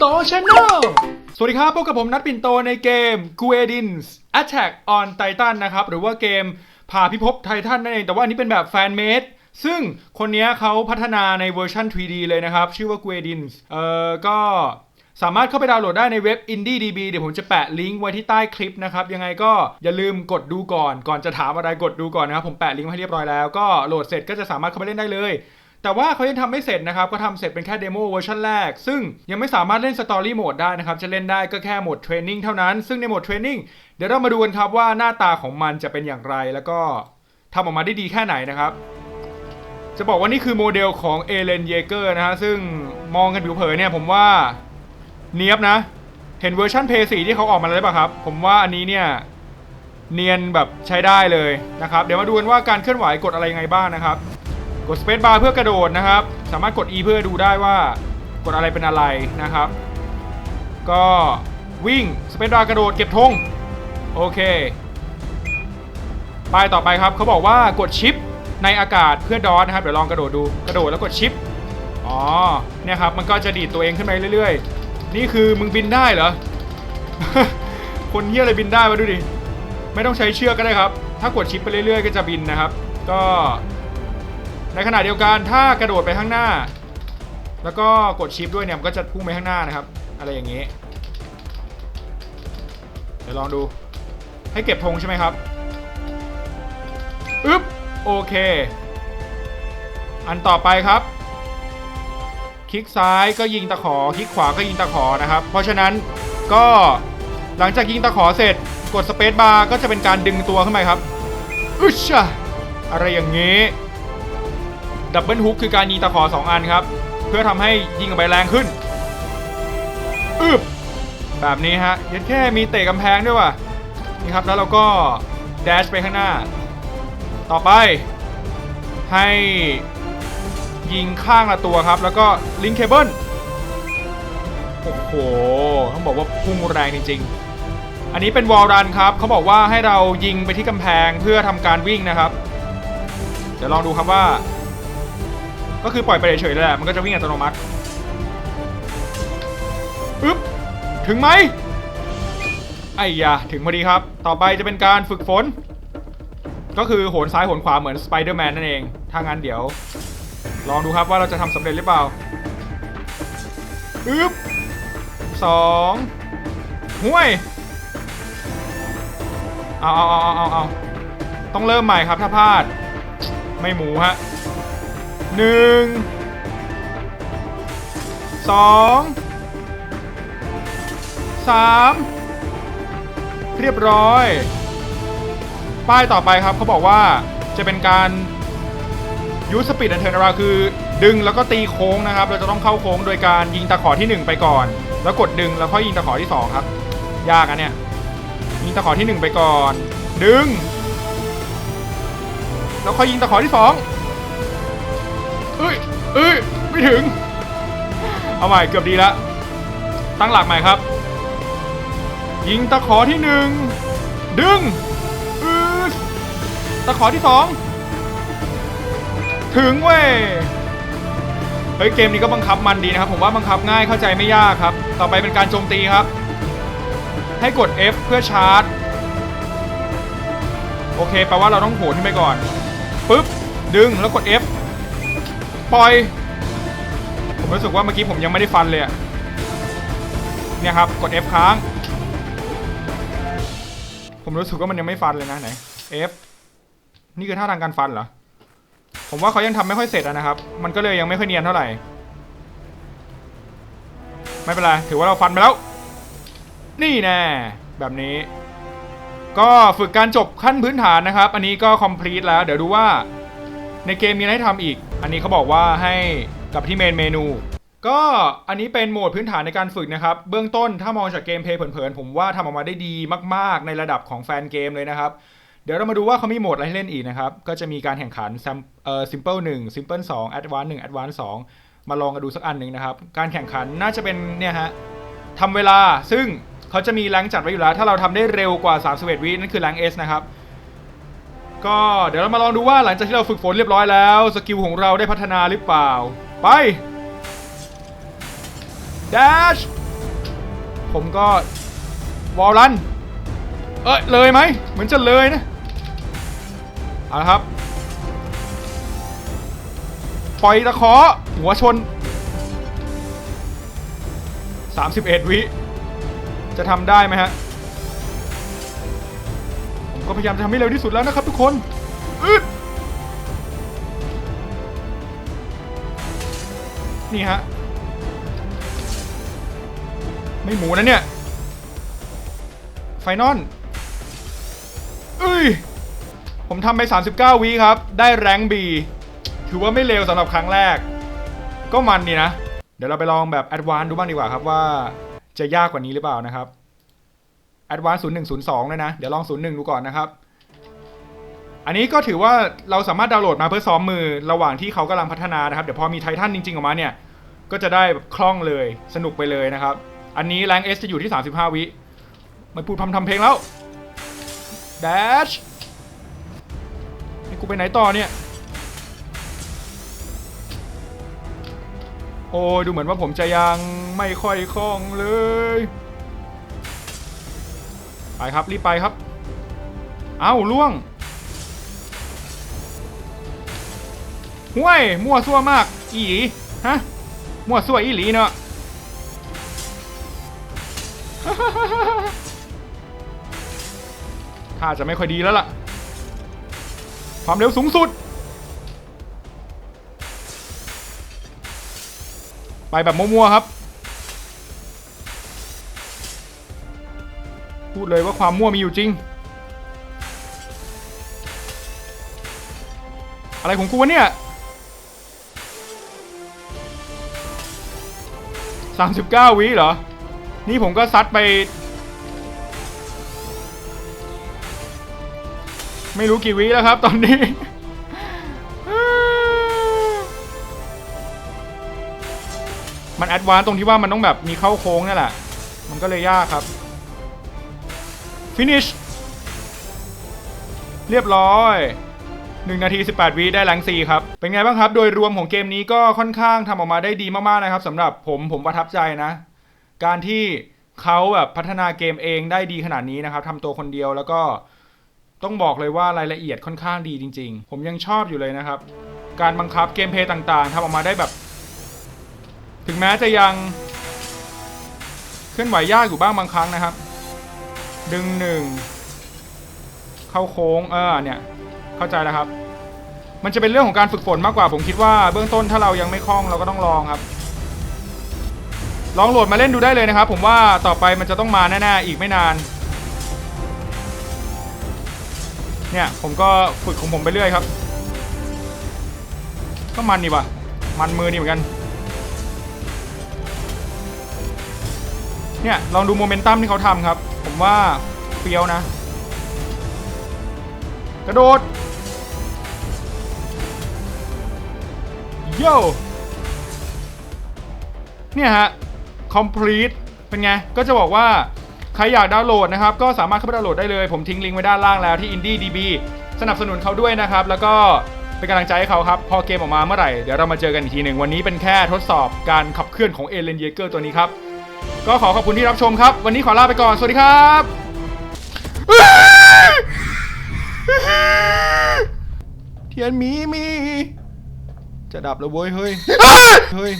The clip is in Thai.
โตชาแนลสวัสดีครับ พบกับผมนัดปิ่นโตในเกม g u e d i n s Attack on Titan นะครับ หรือว่าเกมพาพิภพไททันนั่นเอง แต่ว่าอันนี้เป็นแบบแฟนเมดซึ่งคนนี้เขาพัฒนาในเวอร์ชัน 3D เลยนะครับ ชื่อว่า g u e d i n s เอ่อ ก็สามารถเข้าไปดาวน์โหลดได้ในเว็บ IndieDB เดี๋ยวผมจะแปะลิงก์ไว้ที่ใต้คลิปนะครับ ยังไงก็อย่าลืมกดดูก่อน ก่อนจะถามอะไรกดดูก่อนนะครับ ผมแปะลิงก์ไว้ให้เรียบร้อยแล้ว ก็โหลดเสร็จก็จะสามารถเข้าไปเล่นได้เลย แต่ว่าเขายังทำไม่เสร็จนะครับ ก็ทำเสร็จเป็นแค่เดโมเวอร์ชันแรก ซึ่งยังไม่สามารถเล่นสตอรี่โหมดได้นะครับ จะเล่นได้ก็แค่โหมดเทรนนิ่งเท่านั้น ซึ่งในโหมดเทรนนิ่งเดี๋ยวเรามาดูกันครับว่าหน้าตาของมันจะเป็นอย่างไร แล้วก็ทำออกมาได้ดีแค่ไหนนะครับ จะบอกว่านี่คือโมเดลของเอเลนเยเกอร์นะฮะ ซึ่งมองกันผิวเผินเนี่ยผมว่าเนียบนะ เห็นเวอร์ชันเพย์สีที่เขาออกมาแล้วเปล่าครับ ผมว่าอันนี้เนี่ยเนียนแบบใช้ได้เลยนะครับ เดี๋ยวมาดูกันว่าการเคลื่อนไหวกดอะไรยังไงบ้างนะครับ กด Space Bar เพื่อกระโดดนะครับ สามารถกด E เพื่อดูได้ว่ากดอะไรเป็นอะไรนะครับ ก็วิ่ง Space Bar กระโดดเก็บธงโอเคป้ายต่อไปครับเขาบอกว่ากดชิปในอากาศเพื่อดอทนะครับเดี๋ยวลองกระโดดดูกระโดดแล้วกดชิปอ๋อเนี่ยครับมันก็จะดีดตัวเองขึ้นไปเรื่อยๆ นี่คือมึงบินได้เหรอ คนเฮียอะไรบินได้มาดูดิ ไม่ต้องใช้เชือกก็ได้ครับ ถ้ากดชิปไปเรื่อยๆ ก็จะบินนะครับ ก็ ในขณะเดียวกันถ้ากระโดดไปข้างหน้า แล้วก็กดชิปด้วยเนี่ยมันก็จะพุ่งไปข้างหน้านะครับ อะไรอย่างนี้เดี๋ยวลองดูให้เก็บธงใช่ไหมครับอึ๊บโอเค อันต่อไปครับ คลิกซ้ายก็ยิงตะขอ คลิกขวาก็ยิงตะขอนะครับ เพราะฉะนั้นก็หลังจากยิงตะขอเสร็จกดสเปซบาร์ก็จะเป็นการดึงตัวขึ้นไปครับอึชอะอะไรอย่างนี้ ดับเบิลฮุกคือการยิงตะขอ 2 อันครับ เพื่อทำให้ยิงออกไปแรงขึ้นอึบแบบนี้ฮะยัดแค่มีเตะกำแพงด้วยว่ะนี่ครับแล้วเราก็แดชไปข้างหน้า ต่อไป ให้ยิงข้างละตัวครับ แล้วก็ลิงเคเบิลโอ้โหต้องบอกว่าพุ่งแรงจริงๆ อันนี้เป็นวอลรันครับเขาบอกว่าให้เรายิงไปที่กำแพงเพื่อทำการวิ่งนะครับ เดี๋ยวลองดูครับว่า ก็คือปล่อยไปเฉยๆเลยแหละมันก็จะวิ่งอัตโนมัติอึ๊บถึงไหมไอ้ยาถึงพอดีครับ ต่อไปจะเป็นการฝึกฝน ก็คือโหนซ้ายโหนขวาเหมือนสไปเดอร์แมนนั่นเอง ถ้างั้นเดี๋ยว ลองดูครับว่าเราจะทำสำเร็จหรือเปล่าอึ๊บสองห้วย เอาเอาเอาเอาเอาต้องเริ่มใหม่ครับถ้าพลาด ไม่หมูฮะ หนึ่งสองสามเรียบร้อย ป้ายต่อไปครับเขาบอกว่าจะเป็นการยูสปีดอันเทอร์นาราคือ ดึงแล้วก็ตีโค้งนะครับ เราจะต้องเข้าโค้งโดยการยิงตะขอที่ 1 ไปก่อน แล้วกดดึงแล้วค่อยยิงตะขอที่ 2 ครับ ยากอะเนี่ย ยิงตะขอที่ 1 ไปก่อน ดึง แล้วค่อยยิงตะขอที่ 2 อ้ยเอ้ยไม่ถึง เอาใหม่เกือบดีล้วตั้งหลักใหม่ครับ ยิงตะขอที่หนึ่งดึงอือตะขอที่สองถึงเว้ยเฮ้ยเกมนี้ก็บังคับมันดีนะครับ ผมว่าบังคับง่ายเข้าใจไม่ยากครับ ต่อไปเป็นการโจมตีครับ ให้กด F เพื่อชาร์จ โอเคแปลว่าเราต้องโหนขึ้นไปก่อนปึ๊บดึงแล้วกด F ปล่อย ผมรู้สึกว่าเมื่อกี้ผมยังไม่ได้ฟันเลยอะเนี่ยครับ กด F ค้าง ผมรู้สึกว่ามันยังไม่ฟันเลยนะไหน F นี่คือท่าทางการฟันเหรอ ผมว่าเขายังทำไม่ค่อยเสร็จนะครับ มันก็เลยยังไม่ค่อยเนียนเท่าไหร่ ไม่เป็นไร ถือว่าเราฟันไปแล้ว นี่แน่แบบนี้ ก็ฝึกการจบขั้นพื้นฐานนะครับ อันนี้ก็ complete แล้ว เดี๋ยวดูว่าในเกมมีอะไรให้ทำอีก อันนี้เขาบอกว่าให้กลับที่เมนเมนู ก็อันนี้เป็นโหมดพื้นฐานในการฝึกนะครับ เบื้องต้นถ้ามองจากเกมเพย์เผินๆผมว่าทำออกมาได้ดีมากๆ ในระดับของแฟนเกมเลยนะครับ เดี๋ยวเรามาดูว่าเขามีโหมดอะไรให้เล่นอีกนะครับ ก็จะมีการแข่งขัน Sam- เอ่อ simple 1 simple 2 advanced 1 advanced 2มาลองกันดูสักอันหนึ่งนะครับ การแข่งขันน่าจะเป็นเนี่ยฮะทำเวลาซึ่งเขาจะมีแรงจัดไว้อยู่แล้ว ถ้าเราทำได้เร็วกว่า31วินั่นคือแรง S นะครับ ก็เดี๋ยวเรามาลองดูว่าหลังจากที่เราฝึกฝนเรียบร้อยแล้ว สกิลของเราได้พัฒนาหรือเปล่า ไป dash ผมก็วอลลันเอ้ยเลยไหมเหมือนจะเลยนะเอาละครับปล่อยตะขอหัวชน 31 วิ จะทำได้ไหมฮะ ก็พยายามจะทำให้เร็วที่สุดแล้วนะครับทุกคนอึดนี่ฮะ ไม่หมูนะเนี่ย ไฟนอลเอ้ย ผมทำไป 39วิครับ ได้แรงบีถือว่าไม่เลวสำหรับครั้งแรก ก็มันนี่นะ เดี๋ยวเราไปลองแบบแอดวานซ์ดูบ้างดีกว่าครับว่าจะยากกว่านี้หรือเปล่านะครับ แอดวานซ์0102เลยนะ เดี๋ยวลอง01ดูก่อนนะครับ อันนี้ก็ถือว่าเราสามารถดาวน์โหลดมาเพื่อซ้อมมือระหว่างที่เขากำลังพัฒนานะครับ เดี๋ยวพอมีไททันจริงๆออกมาเนี่ย ก็จะได้แบบคล่องเลยสนุกไปเลยนะครับ อันนี้แรงเอสจะอยู่ที่ 35 วิไม่พูดพำทำเพลงแล้ว dash ให้กูไปไหนต่อเนี่ย โอ้ยดูเหมือนว่าผมจะยังไม่ค่อยคล่องเลย ไปครับรีบไปครับ เอ้าล่วงห่วยมั่วซั่วมาก อีหลีฮะมั่วซั่วอีหลีเนาะถ้าจะไม่ค่อยดีแล้วล่ะ ความเร็วสูงสุด ไปแบบมั่วๆครับ ดเลยว่าความมั่วมีอยู่จริง อะไรของกูวะเนี่ย39วิเหรอ นี่ผมก็ซัดไป ไม่รู้กี่วิแล้วครับตอนนี้มันแอดวานตรงที่ว่ามันต้องแบบมีเข้าโค้งนี่แหละ มันก็เลยยากครับ finish เรียบร้อย1นาที 18 วิได้แรงซีครับ เป็นไงบ้างครับ โดยรวมของเกมนี้ก็ค่อนข้างทำออกมาได้ดีมากๆนะครับสำหรับผมผมประทับใจนะ การที่เขาแบบพัฒนาเกมเองได้ดีขนาดนี้นะครับทำตัวคนเดียวแล้วก็ต้องบอกเลยว่ารายละเอียดค่อนข้างดีจริง ๆ ผมยังชอบอยู่เลยนะครับ การบังคับเกมเพย์ต่างๆทำออกมาได้แบบ ถึงแม้จะยัง เคลื่อนไหวยากอยู่บ้างบางครั้งนะครับ ดึงหนึ่งเข้าโค้งเออเนี่ยเข้าใจแล้วครับ มันจะเป็นเรื่องของการฝึกฝนมากกว่า ผมคิดว่าเบื้องต้นถ้าเรายังไม่คล่องเราก็ต้องลองครับ ลองโหลดมาเล่นดูได้เลยนะครับ ผมว่าต่อไปมันจะต้องมาแน่ๆอีกไม่นาน เนี่ยผมก็ฝึกของผมไปเรื่อยครับ ก็มันนี่วะมันมือนี่เหมือนกันเนี่ยลองดูโมเมนตัมที่เขาทำครับ ผมว่าเฟี้ยวนะ กระโดดโย่เนี่ยฮะ complete เป็นไง ก็จะบอกว่า ใครอยากดาวน์โหลดนะครับ ก็สามารถเข้าไปดาวน์โหลดได้เลย ผมทิ้งลิงก์ไว้ด้านล่างแล้วที่ IndieDB สนับสนุนเขาด้วยนะครับ แล้วก็เป็นกำลังใจให้เขาครับ พอเกมออกมาเมื่อไหร่ เดี๋ยวเรามาเจอกันอีกทีหนึ่ง วันนี้เป็นแค่ทดสอบการขับเคลื่อนของเอเลนเยเกอร์ตัวนี้ครับ ก็ขอขอบคุณที่รับชมครับ วันนี้ขอลาไปก่อน สวัสดีครับเทียนมีมี จะดับแล้วเว้ยเฮ้ย เฮ้ย